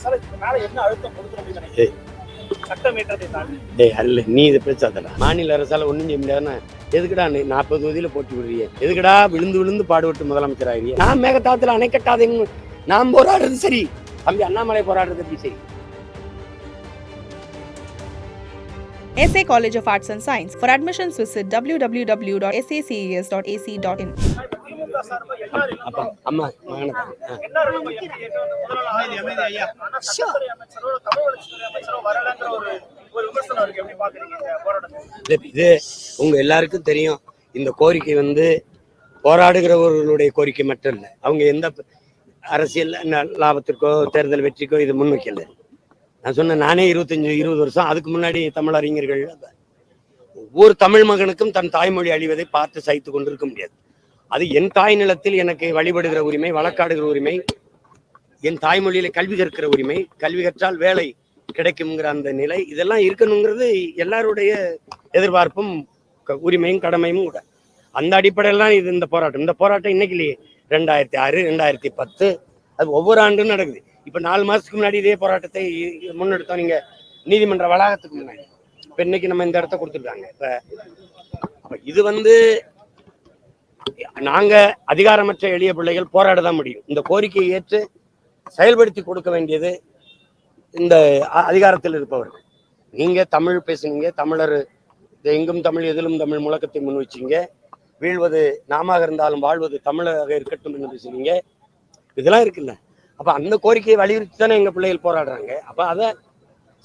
அரசால இதுக்கு மேல என்ன அழுத்தம் கொடுக்கணும் அப்படின்னு நினைக்கிறீங்க? சட்டம் ஏற்றத்தை தாண்டி. டேய் அல்ல நீ இது பேசாதடா மாநில அரசால ஒண்ணும் செய்ய முடியாதுன்னா எதுக்குடா நீ நாற்பது தொகுதியில போட்டி விடுறிய எதுக்குடா விழுந்து விழுந்து பாடுபட்டு முதலமைச்சர் ஆகிறிய நான் மேகதாத்துல அணை கட்டாதேங்க நான் போராடுறது சரி. தம்பி அண்ணாமலை போராடுறது எப்படி சரி? SA College of Arts and Science. For admissions, visit www.saces.ac.in. அம்மா இது உங்க எல்லாருக்கும் தெரியும் இந்த கோரிக்கை வந்து போராடுகிறவர்களுடைய கோரிக்கை மட்டும் இல்லை. அவங்க எந்த அரசியல் லாபத்திற்கோ தேர்தல் வெற்றிக்கோ இது முன்வைக்கல நான் சொன்னேன் நானே இருபத்தஞ்சு இருபது வருஷம் அதுக்கு முன்னாடி தமிழ் அறிஞர்கள் ஒவ்வொரு தமிழ் மகனுக்கும் தன் தாய்மொழி அழிவதை பார்த்து சகித்து கொண்டிருக்க முடியாது அது என் தாய் நிலத்தில் எனக்கு வழிபடுகிற உரிமை வழக்காடுகிற உரிமை என் தாய்மொழியில கல்வி கற்கிற உரிமை கல்வி கற்றால் வேலை கிடைக்குங்கிற அந்த நிலை இதெல்லாம் இருக்கணுங்கிறது எல்லாருடைய எதிர்பார்ப்பும் க- உரிமையும் கடமையும் கூட. அந்த அடிப்படையில் தான் இது இந்த போராட்டம். இந்த போராட்டம் இன்னைக்கு இல்லையே. ரெண்டாயிரத்தி ஆறு ரெண்டாயிரத்தி பத்து அது ஒவ்வொரு ஆண்டும் நடக்குது. இப்ப நாலு மாசத்துக்கு முன்னாடி இதே போராட்டத்தை முன்னெடுத்தோம். நீங்கள் நீதிமன்ற வளாகத்துக்கு முன்னாடி. இப்போ இன்னைக்கு நம்ம இந்த இடத்த கொடுத்துருக்காங்க. இப்ப இது வந்து நாங்க அதிகாரமற்ற எளிய பிள்ளைகள் போராட தான் முடியும். இந்த கோரிக்கையை ஏற்று செயல்படுத்தி கொடுக்க வேண்டியது இந்த அதிகாரத்தில் இருப்பவர்கள். நீங்க தமிழ் பேசுனீங்க தமிழர் இது எங்கும் தமிழ் எதிலும் தமிழ் முழக்கத்தை முன் வச்சீங்க. வீழ்வது நாமாக இருந்தாலும் வாழ்வது தமிழாக இருக்கட்டும் என்று பேசுனீங்க. இதெல்லாம் இருக்குல்ல. அப்ப அந்த கோரிக்கையை வலியுறுத்தி தானே எங்க பிள்ளைகள் போராடுறாங்க. அப்ப அதை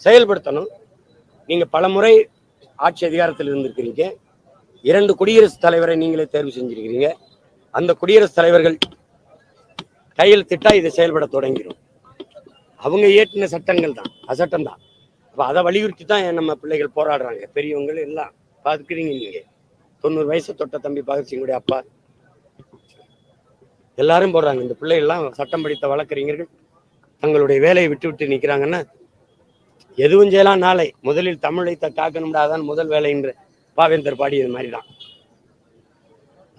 செயல்படுத்தணும். நீங்க பலமுறை ஆட்சி அதிகாரத்தில் இருந்திருக்கிறீங்க. இரண்டு குடியரசுத் தலைவரை நீங்களே தேர்வு செஞ்சிருக்கிறீங்க. அந்த குடியரசுத் தலைவர்கள் கையெழுத்திட்டா இதை செயல்பட தொடங்கிடும் அவங்க இயற்றின சட்டங்கள் தான். அசட்டம் தான். அப்போ அதை வலியுறுத்தி தான் நம்ம பிள்ளைகள் போராடுறாங்க. பெரியவங்க எல்லாம் பார்த்துக்கிறீங்க நீங்க. தொண்ணூறு வயசு தொட்ட தம்பி பகத்சிங்குடைய அப்பா. எல்லாரும் போடுறாங்க. இந்த பிள்ளைகள்லாம் சட்டம் படித்த வழக்கறிஞர்கள் தங்களுடைய வேலையை விட்டு விட்டு நிற்கிறாங்கன்னா எதுவும் செய்யலாம். நாளை முதலில் தமிழை த காக்கணும்டா அதான் முதல் வேலை என்று பாவேந்தர் பாடியது மாதிரி தான்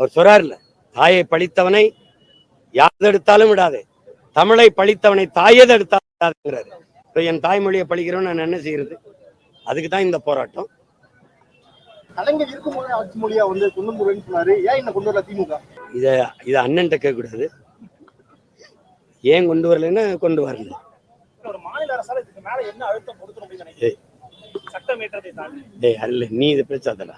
அவர் சொல்றாருல்ல தாயை பழித்தவனை யாதெடுத்தாலும் விடாதே. தமிழை பழித்தவனை தாயது எடுத்தாலும் விடாதுங்கிறாரு. இப்போ என் தாய்மொழியை பழிக்கிறவன் நான் என்ன செய்யறது? அதுக்கு தான் இந்த போராட்டம். கலைஞர் இருக்கும்போது ஆட்சி மொழியா வந்து கொண்டு சொன்னாரு. ஏன் என்ன கொண்டு வரல திமுக? இதை இதை அண்ணன்ட்ட கேட்கக்கூடாது. ஏன் கொண்டு வரலைன்னா கொண்டு வரல ஒரு மாநில அரசால இதுக்கு மேல என்ன அழுத்தம் கொடுக்கணும் அப்படின்னு நினைக்கிறீங்க சட்டம் ஏற்றத்தை தாண்டி டேய் அல்ல நீ இதை பேசாதடா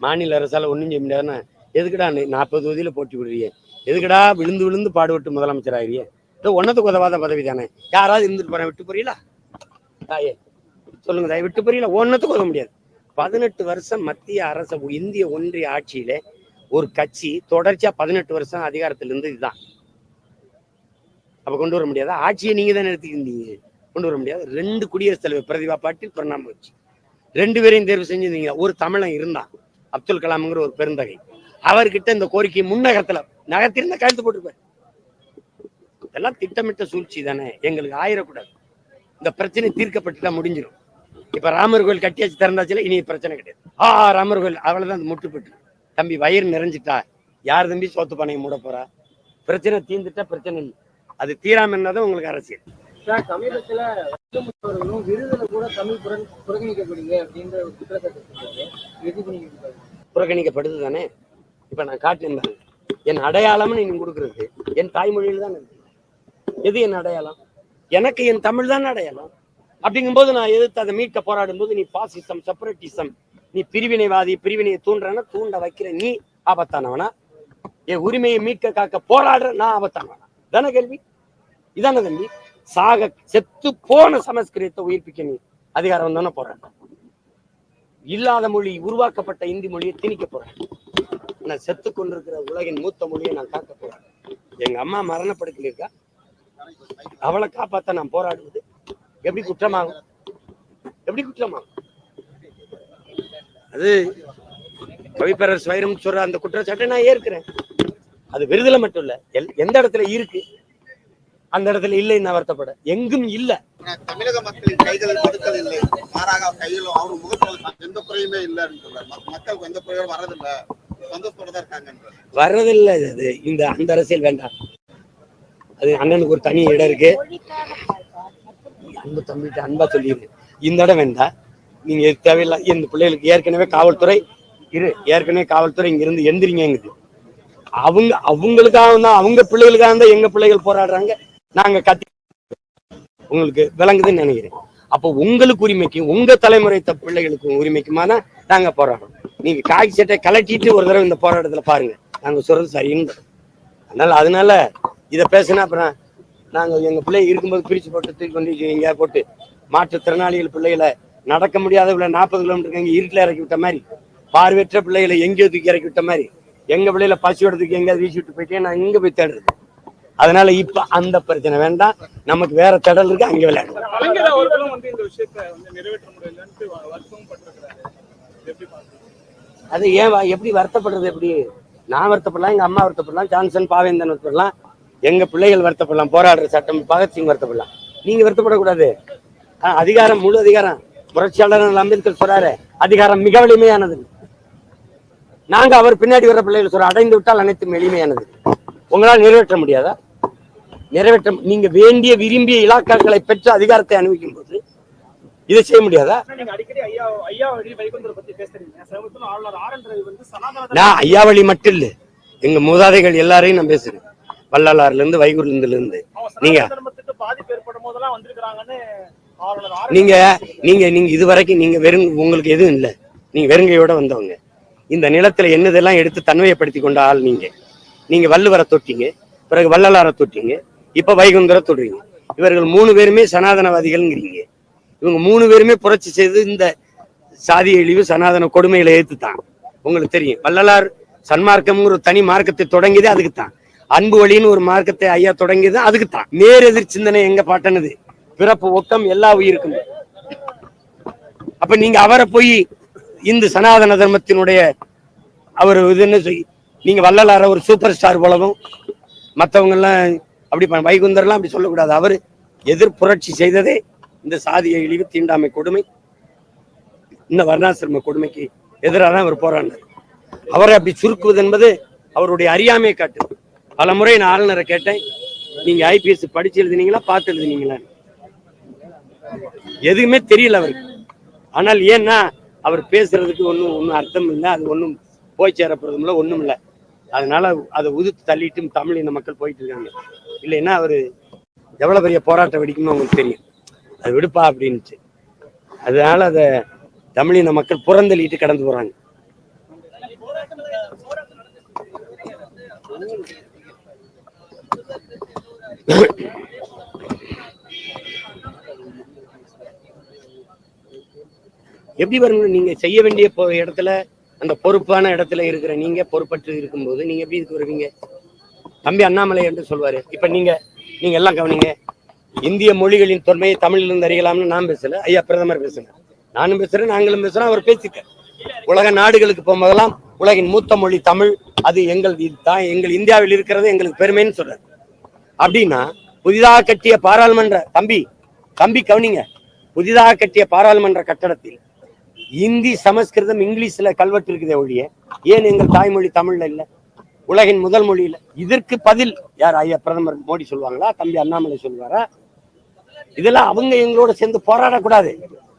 மாநில அரசால ஒன்றும் செய்ய முடியாதுன்னா எதுக்குடா நீ நாற்பது தொகுதியில போட்டி விடுறியே எதுக்குடா விழுந்து விழுந்து பாடுபட்டு முதலமைச்சர் ஆகிறியே இதோ ஒன்னத்துக்கு உதவாத பதவி தானே. யாராவது இருந்துட்டு போகிறேன் விட்டு போறீங்களா? தாயே சொல்லுங்க தாய் விட்டு போறீங்களா? ஒன்றத்துக்கு உதவ முடியாது. பதினெட்டு வருஷம் மத்திய அரசு இந்திய ஒன்றிய ஆட்சியில ஒரு கட்சி தொடர்ச்சியா பதினெட்டு வருஷம் அதிகாரத்திலிருந்து இதுதான். அப்ப கொண்டு வர முடியாதா? ஆட்சியை நீங்கள் தான் நடத்திக்கிட்டீங்க கொண்டு வர முடியாது. ரெண்டு குடியரசுத் தலைவர் பிரதிபா பாட்டில் பிரணாப் முகர்ஜி. ரெண்டு பேரையும் தேர்வு செஞ்சிருந்தீங்க. ஒரு தமிழன் இருந்தான் அப்துல் கலாம்ங்கிற ஒரு பெருந்தகை. அவர்கிட்ட இந்த கோரிக்கை முன்னகத்துல நகர்த்திருந்தா கழுத்து போட்டிருப்பார். இதெல்லாம் திட்டமிட்ட சூழ்ச்சி தானே. எங்களுக்கு ஆயிடக்கூடாது இந்த பிரச்சனை தீர்க்கப்பட்டுட்டா முடிஞ்சிடும் இப்ப ராமர் கோயில் கட்டியாச்சு திறந்தாச்சுல இனி பிரச்சனை கிடையாது. ஆ ராமர் கோயில் அவ்வளவுதான் அது முட்டுப்பட்டு. தம்பி வயிறு நிறைஞ்சிட்டா யார் தம்பி சோத்து பானையை மூட போறா? பிரச்சனை தீர்ந்துட்டா பிரச்சனை இல்லை. அது தீராம என்னதான் உங்களுக்கு அரசியல். சார் சமீபத்துல வைரமுத்து விருதுல கூட தமிழ் புற- புறக்கணிக்கப்படுது அப்படின்ற ஒரு குற்றச்சாட்டு புறக்கணிக்கப்படுது தானே இப்ப நான் காட்டினேன் என் அடையாளம்னு நீங்க கொடுக்குறது என் தாய்மொழியில தான் எது என் அடையாளம்? எனக்கு என் தமிழ் தான் அடையாளம்? அப்படிங்கும்போது நான் எதிர்த்து அதை மீட்க போராடும் போது நீ பாசிசம் செப்பரேட்டிசம் நீ பிரிவினைவாதி பிரிவினையை தூண்டுறனா தூண்ட வைக்கிற நீ ஆபத்தானவனா? என் உரிமையை மீட்க காக்க போராடுற நான் ஆபத்தானவனா? தானே கேள்வி? இதானே தம்பி சாக செத்து போன சமஸ்கிருதத்தை உயிர்ப்பிக்க நீ அதிகாரம் வந்தோன்னு போறேன் இல்லாத மொழி உருவாக்கப்பட்ட இந்தி மொழியை திணிக்க போறேன் நான் செத்து கொண்டிருக்கிற உலகின் மூத்த மொழியை நான் காக்க போறேன். எங்க அம்மா மரணப்படுக்கல இருக்கா அவளை காப்பாத்த நான் போராடுவது எப்படி குற்றமாகும்? எப்படி குற்றமாகும்? அது கவிப்பரர் வைரம் சொல்ற அந்த குற்றச்சாட்டை நான் ஏற்கிறேன். அது விருதுல மட்டும் இல்ல எல்- எந்த இடத்துல இருக்கு? அந்த இடத்துல இல்லைன்னு நான் வருத்தப்பட. எங்கும் இல்ல. தமிழக மக்களின் கைகளில் படுத்தல் இல்லை மாறாக கையிலும் அவர் முகத்தில் எந்த குறையுமே இல்லைன்னு சொல்றாரு. மக்- மக்களுக்கு எந்த குறையும் வர்றதில்ல. இருக்காங்கன்றாரு வர்றதில்ல. அது இந்த அந்த அரசியல் வேண்டாம். அது அண்ணனுக்கு ஒரு தனி இடம் இருக்கு. அன்பு தம்பிகிட்ட அன்பா சொல்லிடு. இந்த இடம் வேண்டாம். நீங்க தேவையில்லை இந்த பிள்ளைகளுக்கு ஏற்கனவே காவல்துறை இரு ஏற்கனவே காவல்துறை இங்க இருந்து எந்திரிங்கங்குது அவங்க அவங்களுக்காக தான் அவங்க பிள்ளைகளுக்காக தான் எங்க பிள்ளைகள் போராடுறாங்க. நாங்க கத்தி உங்களுக்கு விளங்குதுன்னு நினைக்கிறேன். அப்போ உங்களுக்கு உரிமைக்கும் உங்க தலைமுறை த உரிமைக்குமா தான் நாங்க போராடுறோம். நீங்க காய் சட்டை கலட்டிட்டு ஒரு தடவை இந்த போராட்டத்துல பாருங்க. நாங்க சொல்றது சரின்னு அதனால அதனால இதை பேசினா அப்புறம் நாங்க எங்க பிள்ளை இருக்கும்போது பிரிச்சு போட்டு தூக்கி கொண்டு எங்கேயா போட்டு மாற்றுத்திறனாளிகள் பிள்ளைகளை நடக்க முடியாத உள்ள நாற்பது கிலோமீட்டருக்கு எங்க இருட்டில் இறக்கி விட்ட மாதிரி பார்வையற்ற பிள்ளைகளை எங்கேயோ தூக்கி இறக்கி விட்ட மாதிரி எங்க பிள்ளைகளை பசியோட தூக்கி எங்கேயாவது வீசி விட்டு போயிட்டே நான் இங்க போய் தேடுறது. அதனால இப்ப அந்த பிரச்சனை வேண்டாம். நமக்கு வேற திடல் இருக்கு அங்க பாக்குறீங்க அது ஏன் எப்படி வருத்தப்படுறது எப்படி? நான் வருத்தப்படலாம் எங்க அம்மா வருத்தப்படலாம் ஜான்சன் பாவேந்தன் வருத்தப்படலாம் எங்க பிள்ளைகள் வருத்தப்படலாம் போராடுற சட்டம் பகத்சிங் வருத்தப்படலாம். நீங்க வருத்தப்படக்கூடாது. அதிகாரம் முழு அதிகாரம். புரட்சியாளர் அம்பேத்கர் சொல்றாரு அதிகாரம் மிக எளிமையானது நாங்க அவர் பின்னாடி வர்ற பிள்ளைகள் சொல்ற அடைந்து விட்டால் அனைத்தும் எளிமையானது. உங்களால் நிறைவேற்ற முடியாதா? நிறைவேற்ற நீங்க வேண்டிய விரும்பிய இலாக்காக்களை பெற்று அதிகாரத்தை அனுபவிக்கும் போது இதை செய்ய முடியாதா? அடிக்கடி ஐயா வழி நான் மட்டும் இல்ல எங்க மூதாதைகள் எல்லாரையும் நான் பேசுறேன். வள்ளலாறுல இருந்து வைகுண்டத்துல இருந்து நீங்க- நீங்க நீங்க நீங்க இது வரைக்கும் நீங்க வெறும் உங்களுக்கு எதுவும் இல்ல. நீங்க வெறுங்கையோட வந்தவங்க. இந்த நிலத்துல என்னதெல்லாம் எடுத்து தன்மையப்படுத்தி கொண்ட ஆள் நீங்க. நீங்க வள்ளுவரை தொட்டீங்க பிறகு வள்ளலாரை தொட்டீங்க இப்ப வைகுந்தரை தொடுறீங்க. இவர்கள் மூணு பேருமே சனாதனவாதிகள்ங்கிறீங்க. இவங்க மூணு பேருமே புரட்சி செய்து இந்த சாதி இழிவு சனாதன கொடுமைகளை ஏத்துத்தான். உங்களுக்கு தெரியும். வள்ளலார் சன்மார்க்கம்ங்கிற ஒரு தனி மார்க்கத்தை தொடங்கியதே அதுக்கு தான் அன்பு வழின்னு ஒரு மார்க்கத்தை ஐயா தொடங்கியது அதுக்கு தான் நேரெதிர் சிந்தனை எங்க பாட்டனது? பிறப்பு ஒக்கம் எல்லா உயிருக்கும். அப்ப நீங்க அவரை போய் இந்து சனாதன தர்மத்தினுடைய அவர் இதுன்னு நீங்க வள்ளலார ஒரு சூப்பர் ஸ்டார் போலவும் மத்தவங்க எல்லாம் அப்படி வைகுந்தர்லாம் அப்படி சொல்லக்கூடாது. அவர் எதிர் புரட்சி செய்ததே இந்த சாதிய இழிவு தீண்டாமை கொடுமை இந்த வர்ணாசிரம கொடுமைக்கு எதிராக தான் அவர் போராடினார். அவரை அப்படி சுருக்குவது என்பது அவருடைய அறியாமையை காட்டு பல முறை நான் ஆளுநரை கேட்டேன் நீங்க ஐபிஎஸ் படிச்சு எழுதினீங்களா பார்த்து எழுதினீங்களா? எதுவுமே தெரியல அவருக்கு. ஆனால் ஏன்னா அவர் பேசுறதுக்கு ஒன்றும் ஒன்றும் அர்த்தம் இல்லை அது ஒன்றும் போய் சேரப்படுறதும் இல்லை ஒன்றும் இல்லை. அதனால அதை உதுத்து தள்ளிட்டும் தமிழ் இந்த மக்கள் போயிட்டு இருக்காங்க இல்லைன்னா அவர் எவ்வளோ பெரிய போராட்டம் வெடிக்கும்னு அவங்களுக்கு தெரியும். அது விடுப்பா அப்படின்ட்டு அதனால அதை தமிழின மக்கள் புறந்தள்ளிட்டு கடந்து போறாங்க. எப்படி வரணும் நீங்க செய்ய வேண்டிய இடத்துல அந்த பொறுப்பான இடத்துல இருக்கிற நீங்க பொறுப்பற்று இருக்கும்போது நீங்க எப்படி இதுக்கு வருவீங்க? தம்பி அண்ணாமலை என்று சொல்வாரு. இப்ப நீங்க நீங்க எல்லாம் கவனிங்க. இந்திய மொழிகளின் தொன்மையை தமிழிலிருந்து அறியலாம்னு நான் பேசல. ஐயா பிரதமர் பேசுங்க நானும் பேசுறேன் நாங்களும் பேசுறோம் அவர் பேசிக்க. உலக நாடுகளுக்கு போகும்போதெல்லாம் உலகின் மூத்த மொழி தமிழ். அது எங்கள் இதுதான் எங்கள் இந்தியாவில் இருக்கிறது எங்களுக்கு பெருமைன்னு சொல்றாரு. அப்படின்னா புதிதாக கட்டிய பாராளுமன்ற தம்பி தம்பி கவனிங்க. புதிதாக கட்டிய பாராளுமன்ற கட்டடத்தில் இந்தி சமஸ்கிருதம் இங்கிலீஷ்ல கல்வெட்டு இருக்குதே ஒழிய ஏன் எங்கள் தாய்மொழி தமிழ்ல இல்ல? உலகின் முதல் மொழியில. இதற்கு பதில் யார் ஐயா பிரதமர் மோடி சொல்லுவாங்களா தம்பி அண்ணாமலை சொல்லுவாரா இதெல்லாம் அவங்க எங்களோட சேர்ந்து போராடக்கூடாது.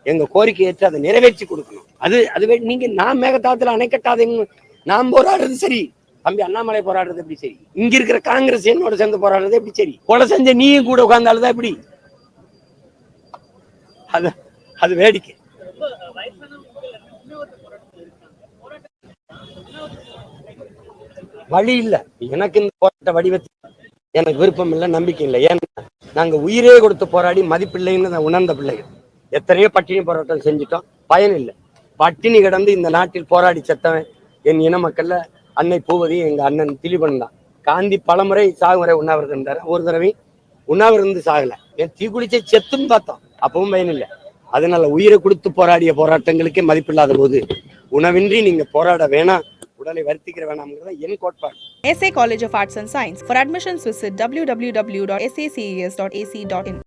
எங்க கோரிக்கை ஏற்று அதை நிறைவேற்றி கொடுக்கணும். அது அதுவே நீங்க நான் மேகதாத்துல அணை கட்டாதீங்க நான் போராடுறது சரி. தம்பி அண்ணாமலை போராடுறது எப்படி சரி? இங்க இருக்கிற காங்கிரஸ் என்னோட சேர்ந்து போராடுறது எப்படி சரி? கொலை செஞ்ச நீயும் கூட உட்கார்ந்தாலும் எப்படி? அது அது வேடிக்கை. வழி இல்லை. எனக்கு இந்த போராட்ட வடிவத்தில் எனக்கு விருப்பம் இல்லை நம்பிக்கை இல்லை. ஏன்னா நாங்கள் உயிரே கொடுத்து போராடி மதிப்பில்லைன்னு நான் உணர்ந்த பிள்ளைகள். எத்தனையோ பட்டினி போராட்டம் செஞ்சுட்டோம். பயன் இல்லை. பட்டினி கிடந்து இந்த நாட்டில் போராடி செத்தவன் என் இன மக்கள்ல அன்னை பூவதி எங்க அண்ணன் திலீபன் தான். காந்தி பலமுறை சாகுமுறை உண்ணாவிரதம் இருந்தாரு. ஒரு தடவை உண்ணாவிரந்து சாகல. என் தீக்குளிச்சை செத்துன்னு பார்த்தோம். அப்பவும் பயன் இல்லை. அதனால உயிரை கொடுத்து போராடிய போராட்டங்களுக்கே மதிப்பில்லாத போது உணவின்றி நீங்க போராட வேணாம். உடலை வருத்திக்கிற வேணாம்ங்கிறத என் கோட்பாடு SA College of Arts and Science. For admissions, visit www.sacas.ac.in.